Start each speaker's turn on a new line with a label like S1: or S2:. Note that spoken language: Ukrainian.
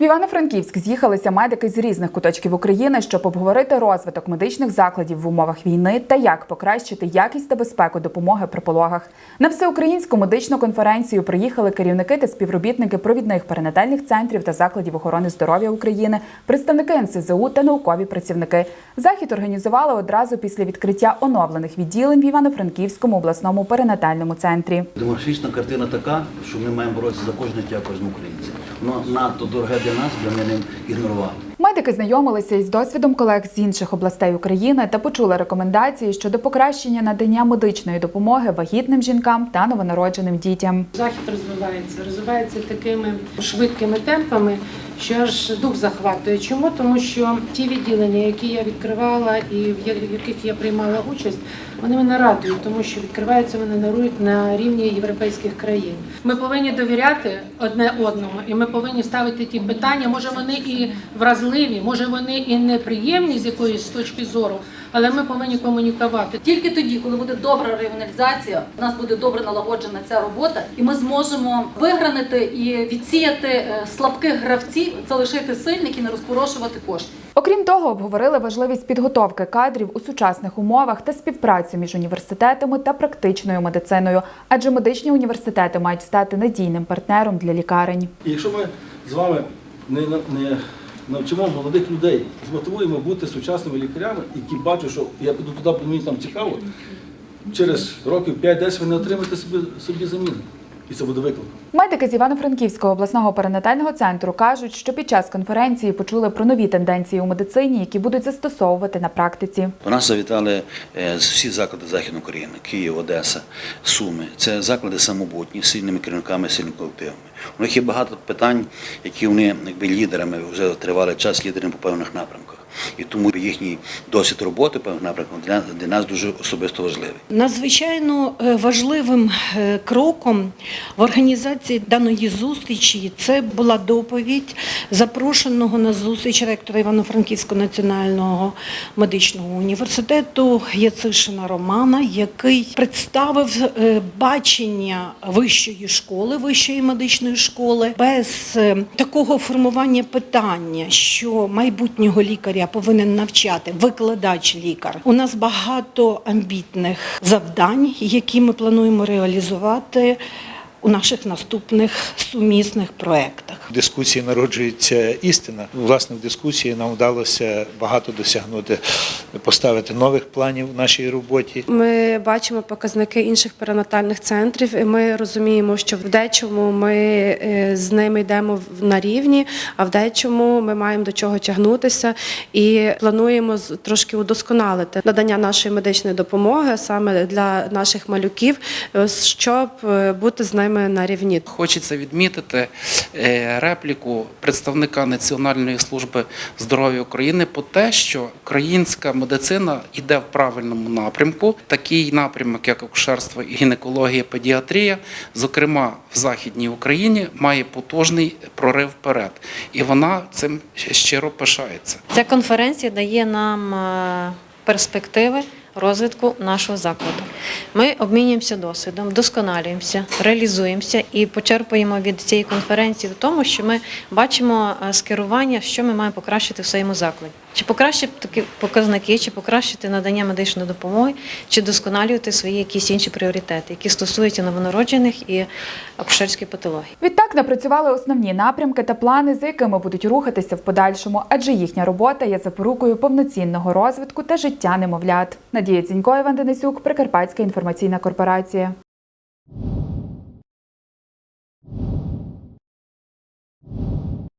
S1: В Івано-Франківськ з'їхалися медики з різних куточків України, щоб обговорити розвиток медичних закладів в умовах війни та як покращити якість та безпеку допомоги при пологах. На всеукраїнську медичну конференцію приїхали керівники та співробітники провідних перинатальних центрів та закладів охорони здоров'я України, представники НСЗУ та наукові працівники. Захід організували одразу після відкриття оновлених відділень в Івано-Франківському обласному перинатальному центрі.
S2: Демографічна картина така, що ми маємо боротися за кожне життя кожного українця. Воно надто дороге для нас, для мене ним ігнорували.
S1: Медики знайомилися із досвідом колег з інших областей України та почули рекомендації щодо покращення надання медичної допомоги вагітним жінкам та новонародженим дітям.
S3: Захід розвивається, розвивається такими швидкими темпами, що аж дух захватує. Чому? Тому що ті відділення, які я відкривала і в яких я приймала участь, вони мене радують, тому що відкриваються вони на ру- на рівні європейських країн. Ми повинні довіряти одне одному, і ми повинні ставити ті питання. Може, вони і вразливі, може вони і неприємні з якоїсь точки зору, але ми повинні комунікувати.
S4: Тільки тоді, коли буде добра регіоналізація, у нас буде добре налагоджена ця робота, і ми зможемо вигранити і відсіяти е, слабких гравців, залишити сильних і не розпорошувати кошти.
S1: Окрім того, обговорили важливість підготовки кадрів у сучасних умовах та співпрацю між університетами та практичною медициною, адже медичні університети мають стати надійним партнером для лікарень.
S5: І якщо ми з вами не, на- не навчимо молодих людей, змотивуємо бути сучасними лікарями, які бачать, що я піду туди, бо мені там цікаво, через років 5-10 ви не отримаєте собі, собі заміну. І це буде викликом.
S1: Медики з Івано-Франківського обласного перинатального центру кажуть, що під час конференції почули про нові тенденції у медицині, які будуть застосовувати на практиці.
S2: До нас завітали е, з всі заклади Західної України, Київ, Одеса, Суми. Це заклади самобутні, з сильними керівниками, сильними колективами. У них є багато питань, які вони якби лідерами вже тривалий час лідерами по певних напрямках. І тому їхній досвід роботи напрямках для, для нас дуже особисто важливий.
S6: Надзвичайно е, важливим е, кроком в організації даної зустрічі це була доповідь запрошеного на зустріч ректора Івано-Франківського національного медичного університету Яцишина Романа, який представив е, бачення вищої школи, вищої медичної школи, без такого формування питання, що майбутнього лікаря повинен навчати викладач лікар. У нас багато амбітних завдань, які ми плануємо реалізувати у наших наступних сумісних проєктах.
S7: В дискусії народжується істина. Власне, в дискусії нам вдалося багато досягнути, поставити нових планів в нашій роботі.
S8: Ми бачимо показники інших перинатальних центрів, і ми розуміємо, що в дечому ми е, з ними йдемо на рівні, а в дечому ми маємо до чого тягнутися і плануємо трошки удосконалити надання нашої медичної допомоги саме для наших малюків, е, щоб е, бути з ними на рівні.
S9: Хочеться відмітити е, репліку представника Національної служби здоров'я України по те, що українська медицина йде в правильному напрямку. Такий напрямок, як акушерство, і гінекологія, педіатрія, зокрема в Західній Україні, має потужний прорив вперед, і вона цим щиро пишається.
S10: Ця конференція дає нам е, перспективи розвитку нашого закладу. Ми обмінюємося досвідом, досконалюємося, реалізуємося і почерпуємо від цієї конференції в тому, що ми бачимо е, скерування, що ми маємо покращити в своєму закладі. Чи покращити такі показники, чи покращити надання медичної допомоги, чи досконалювати свої якісь інші пріоритети, які стосуються новонароджених і акушерської патології.
S1: Відтак напрацювали основні напрямки та плани, за якими будуть рухатися в подальшому, адже їхня робота є запорукою повноцінного розвитку та життя немовлят. Надія Цінько, Іван Денисюк, Прикарпатська інформаційна корпорація.